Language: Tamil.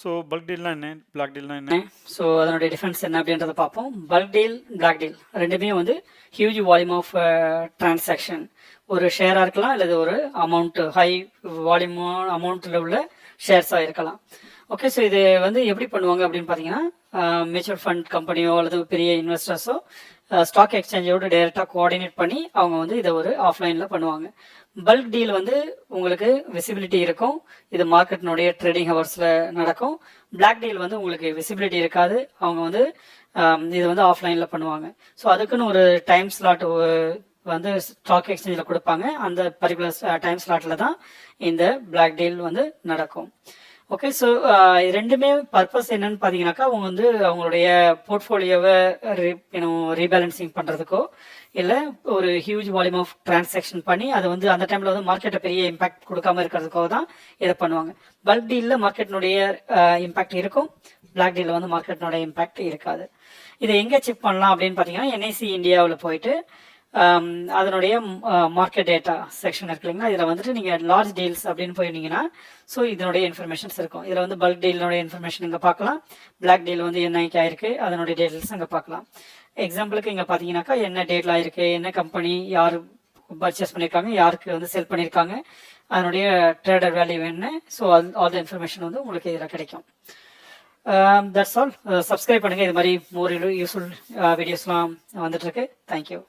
ஸோ பல்க் டீல்னா என்ன? பிளாக் டீல்னா என்ன? Eh, ஸோ அதனுடைய டிஃபரன்ஸ் என்ன அப்படின்றத பார்ப்போம். பல்க் டீல் பிளாக் டீல் ரெண்டுமே வந்து ஹியூஜ் வால்யூம் ஆஃப் டிரான்சாக்ஷன் ஒரு ஷேராக இருக்கலாம் அல்லது ஒரு அமௌண்ட் ஹை வால்யூம் அமௌண்ட்டில் உள்ள ஷேர்ஸாக இருக்கலாம். ஓகே ஸோ இது வந்து எப்படி பண்ணுவாங்க அப்படின்னு பார்த்தீங்கன்னா மியூச்சுவல் ஃபண்ட் கம்பெனியோ அல்லது பெரிய இன்வெஸ்டர்ஸோ ஸ்டாக் எக்ஸ்சேஞ்சோட டைரெக்டாக கோஆர்டினேட் பண்ணி அவங்க வந்து இதை ஒரு ஆஃப்லைனில் பண்ணுவாங்க. பல்க் டீல் வந்து உங்களுக்கு விசிபிலிட்டி இருக்கும். இது மார்க்கெட்டினுடைய ட்ரேடிங் ஹவர்ஸில் நடக்கும். பிளாக் டீல் வந்து உங்களுக்கு விசிபிலிட்டி இருக்காது. அவங்க வந்து இது வந்து ஆஃப்லைனில் பண்ணுவாங்க. ஸோ அதுக்குன்னு ஒரு டைம் ஸ்லாட் வந்து ஸ்டாக் எக்ஸ்சேஞ்சில் கொடுப்பாங்க. அந்த பர்டிகுலர் டைம் ஸ்லாட்டில் தான் இந்த பிளாக் டீல் வந்து நடக்கும். ஓகே ஸோ ரெண்டுமே பர்பஸ் என்னன்னு பார்த்தீங்கன்னாக்கா அவங்க வந்து அவங்களுடைய போர்ட்ஃபோலியோவை ரீபேலன்சிங் பண்ணுறதுக்கோ இல்லை ஒரு ஹியூஜ் வால்யூம் ஆஃப் டிரான்சாக்ஷன் பண்ணி அது வந்து அந்த டைமில் வந்து மார்க்கெட்டை பெரிய இம்பாக்ட் கொடுக்காம இருக்கிறதுக்கோ தான் இதை பண்ணுவாங்க. பல்க் டீலில் மார்க்கெட்டினுடைய இம்பாக்ட் இருக்கும். பிளாக் டீலில் வந்து மார்க்கெட்டினுடைய இம்பாக்ட் இருக்காது. இதை எங்கே செக் பண்ணலாம் அப்படின்னு பார்த்தீங்கன்னா என்ஐசி இந்தியாவில் போயிட்டு அதனுடைய மார்க்கெட் டேட்டா செக்ஷன் இருக்கு இல்லைங்களா? இதில் வந்துட்டு நீங்கள் லார்ஜ் டீல்ஸ் அப்படின்னு போயிருந்தீங்கன்னா ஸோ இதனுடைய இன்ஃபர்மேஷன்ஸ் இருக்கும். இதில் வந்து பல்க் டீலினுடைய இன்ஃபர்மேஷன் இங்கே பார்க்கலாம். பிளாக் டீல் வந்து என்னைக்கு ஆயிருக்கு? அதனுடைய டீட்டெயில்ஸ் அங்கே பார்க்கலாம். எக்ஸாம்பிளுக்கு இங்கே பார்த்தீங்கன்னாக்கா என்ன டேட்டில் ஆயிருக்கு? என்ன கம்பெனி யார் பர்ச்சேஸ் பண்ணியிருக்காங்க யாருக்கு வந்து செல் பண்ணியிருக்காங்க அதனுடைய ட்ரேடர் வேல்யூ என்ன? ஸோ ஆல் த இன்ஃபர்மேஷன் வந்து உங்களுக்கு இதில் கிடைக்கும். தட்ஸ் ஆல் சப்ஸ்கிரைப் பண்ணுங்கள் இது மாதிரி மோர் யூஸ்ஃபுல் வீடியோஸ்லாம் வந்துட்டுருக்கு தேங்க்யூ